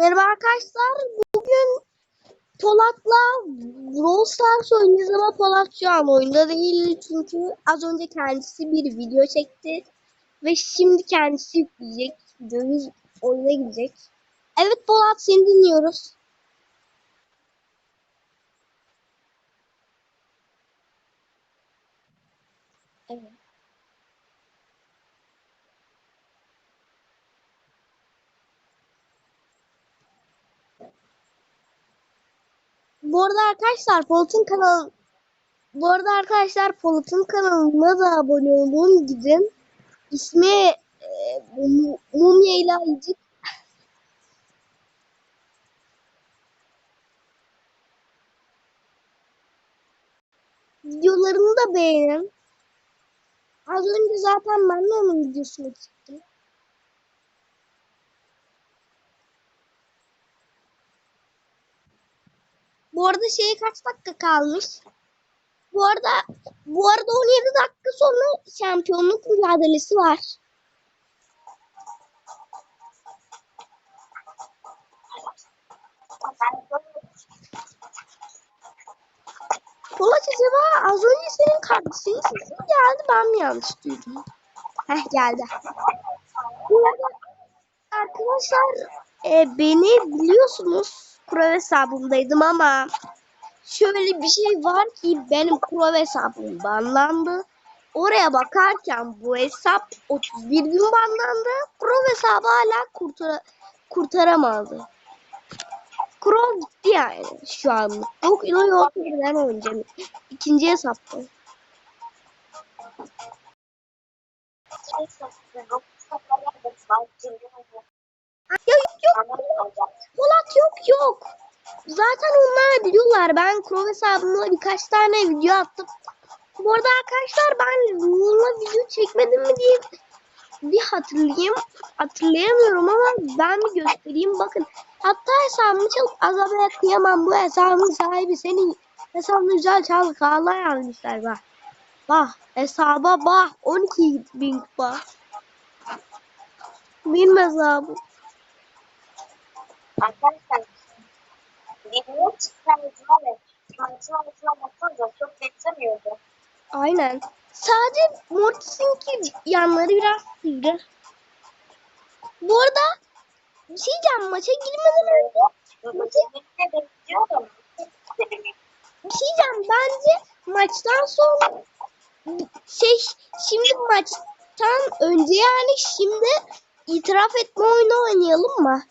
Merhaba arkadaşlar. Bugün Polat'la Brawl Stars oynayacağız ama Polat şu an oyunda değil. Çünkü az önce kendisi bir video çekti. Ve şimdi kendisi yükleyecek. Videoyu oyuna girecek. Evet Polat seni dinliyoruz. Evet. Bu arada arkadaşlar Polat'ın kanalı bu arada arkadaşlar Polat'ın kanalına da abone olun gidin. İsmi e, Mu- Mumya ile. Videolarını da beğenin. Az önce zaten ben de onun videosunu çektim. Bu arada şeye kaç dakika kalmış? Bu arada bu arada 17 dakika sonra şampiyonluk mücadelesi var. Polat acaba az önce senin kardeşinin sesi mi geldi ben mi yanlış duydum? Heh geldi. Bu arada arkadaşlar e, beni biliyorsunuz Kuro hesabımdaydım ama şöyle bir şey var ki benim Kuro hesabım banlandı. Oraya bakarken bu hesap 31 gün banlandı. Kuro hesabı hala kurtara kurtaramadı. Kuro gitti yani şu an. Yok yok yok birden oynayacağım. İkinci hesapta. Ya yok yok. Polat yok yok. Zaten onlar biliyorlar. Ben Chrome hesabımla birkaç tane video attım. Bu arada arkadaşlar ben bununla video çekmedim mi diye bir hatırlayayım. Hatırlayamıyorum ama ben bir göstereyim. Bakın hatta hesabımı çalıp azabaya kıyamam. Bu hesabın sahibi senin hesabını güzel çal kağla yazmışlar bak. Bak hesaba bak 12 bin kupa. Benim hesabım. Arkadaşlar video çıkartma ve kontrol altına bakınca çok benzemiyordu. Aynen. Sadece Mortis'inki yanları biraz sivri. Bu arada bir şey diyeceğim maça girmeden önce benziyordum. bir şey diyeceğim bence maçtan sonra şey şimdi maçtan önce yani şimdi itiraf etme oyunu oynayalım mı?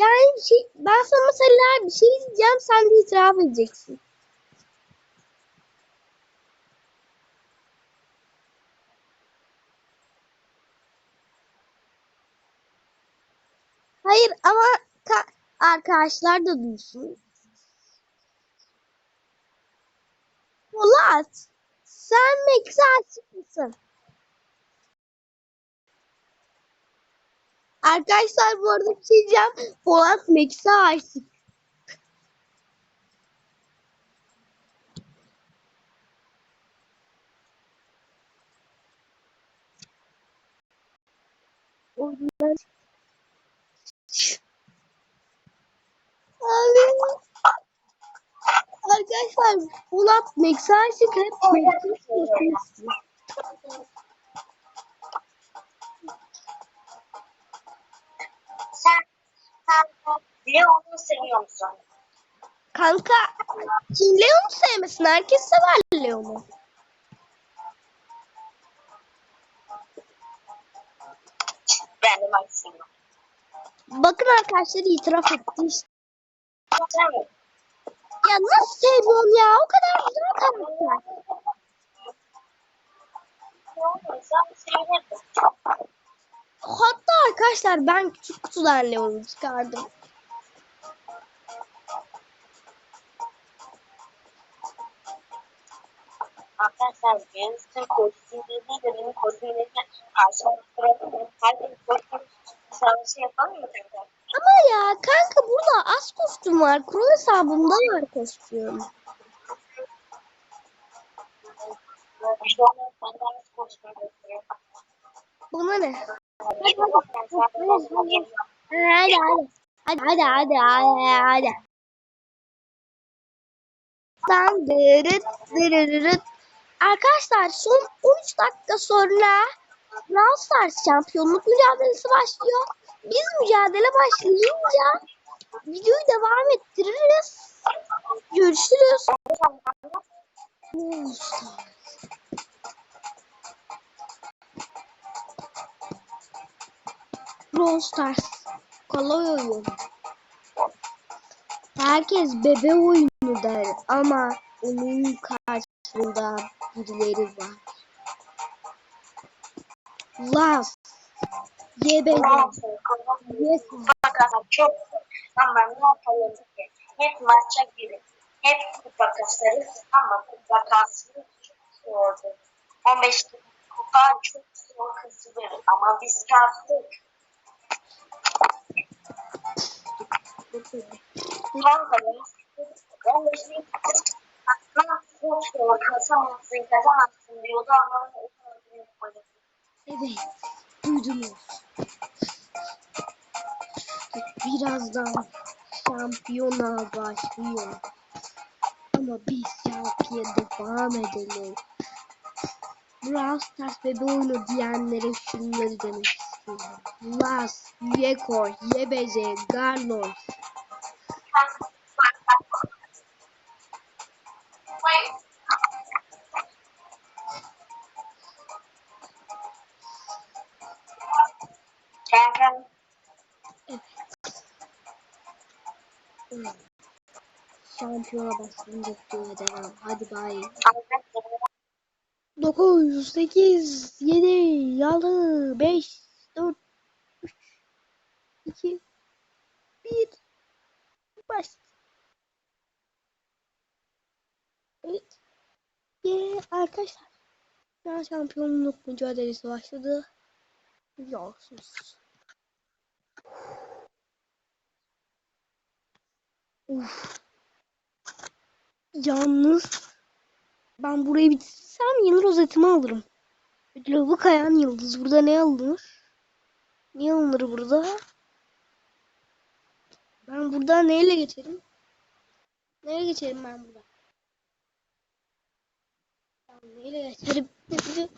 Yani şey, ben sana mesela bir şey diyeceğim sen de itiraf edeceksin. Hayır ama ka- arkadaşlar da duysun. Polat, sen Max'e aşık mısın? Arkadaşlar bu arada bir şey diyeceğim. Polat Max'e aşık. Arkadaşlar Polat Max'e aşık hep Max'in sesini Leon'u seviyor musun? Kanka kim Leon'u sevmesin? Herkes sever Leon'u. Ben de Maximum. Bakın arkadaşlar itiraf etti işte. Mi? Ya nasıl sevmiyorum ya? O kadar güzel karakter. Hatta arkadaşlar ben küçük kutudan Leon'u çıkardım. Arkadaşlar Winston kostümleriyle benim kostümlerimle karşılaştırabilirim. Herkes kostüm savaşı yapamıyor. Ama ya kanka burada az kostüm var. Kuru hesabımda var kostüm. İşte onu benden kostüm gösteriyor. Bu buna ne? Hadi hadi. Hadi hadi. Hadi hadi hadi hadi. Dan dırıt. Arkadaşlar son 13 dakika sonra Brawl Stars şampiyonluk mücadelesi başlıyor. Biz mücadele başlayınca videoyu devam ettiririz. Görüşürüz. Brawl Stars. Kolay oyun. Herkes bebe oyunu der ama onun karşısında birileri var. Laz. Yebede. Yes. Arkadaşlar çok ama ne yapalım ki? Hep maça girip hep kupa kasarız ama kupa kasmak çok zordu. 15 kupa çok zor kasılır ama biz kastık. Vallahi 15 bin kasmak çok zor kasamazsın kasamazsın diyordu ama o kadar büyük oynadı. Evet. Duydunuz. Birazdan şampiyona başlıyor. Ama biz şampiyon devam edelim. Brawl Stars bebe oyunu diyenlere şunları demek. Las, Yeko, Yebece, Garlos. Kanka Evet. Şampiyona başlayınca videoya devam. Hadi bay. 9, 8, 7, 6, 5, 4, 3, 2, 1. Baş. Evet. Ye arkadaşlar. An şampiyonluk mücadelesi başladı. Biliyorsunuz. Uf. Yalnız ben burayı bitirsem yeni rozetimi alırım. Lavı kayan yıldız. Burada ne alınır? Ne alınır burada? Ben burada neyle geçerim? Neyle geçerim ben burada? Ben neyle geçerim?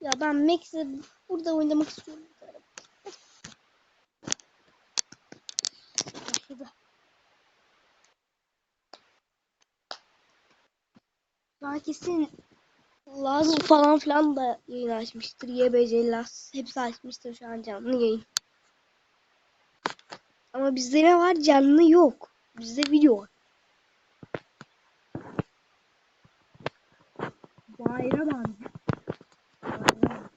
Ya ben Max'e burada oynamak istiyorum. Başladı. Daha kesin Laz falan filan da yayın açmıştır. YBC Laz hepsi açmıştır şu an canlı yayın. Ama bizde ne var? Canlı yok. Bizde video var. Bayram abi. Bayram.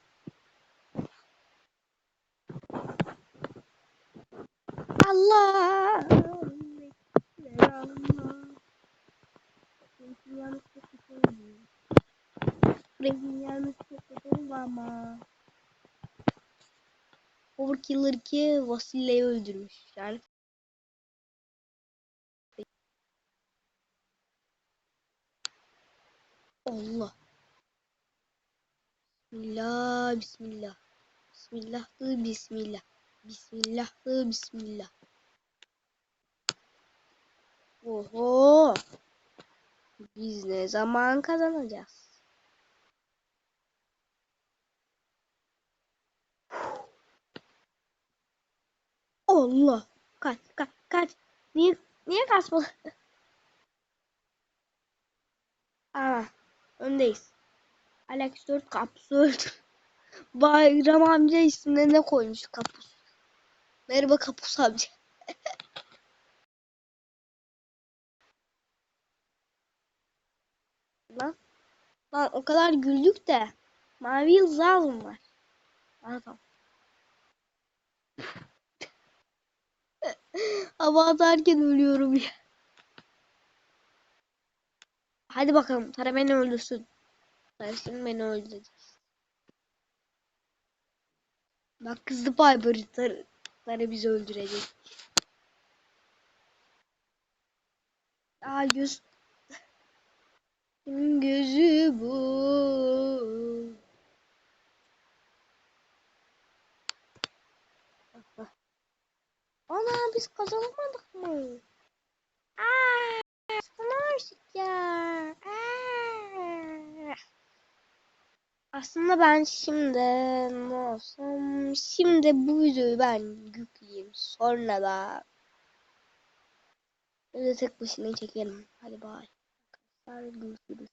Allah. Rehin yanlış yapıyorum ama. Overkiller ki Vasile'yi öldürmüş. Yani Allah. Bismillah, bismillah. Bismillah, dı, bismillah. Bismillah, dı, bismillah. Oho. Biz ne zaman kazanacağız? Allah. Kaç, kaç, kaç. Niye, niye kaçmadı? Aa, öndeyiz. Alex 4 kapus öldü. Bayram amca ismine ne koymuş kapus? Merhaba kapus amca. Lan. Lan o kadar güldük de. Mavi yıldız var. Tamam. Hava atarken ölüyorum ya. Hadi bakalım. Tara beni öldürsün. Tarasın beni öldürecek. Bak kızdı Piper. Tara, Tara bizi öldürecek. Aa göz. Gözü bu? Ana biz kazanamadık mı? Aa, sana aşık ya. Aa. Aslında ben şimdi ne olsam şimdi bu videoyu ben yükleyeyim sonra da Öyle tek başına çekelim. Hadi bay. Arkadaşlar görüşürüz.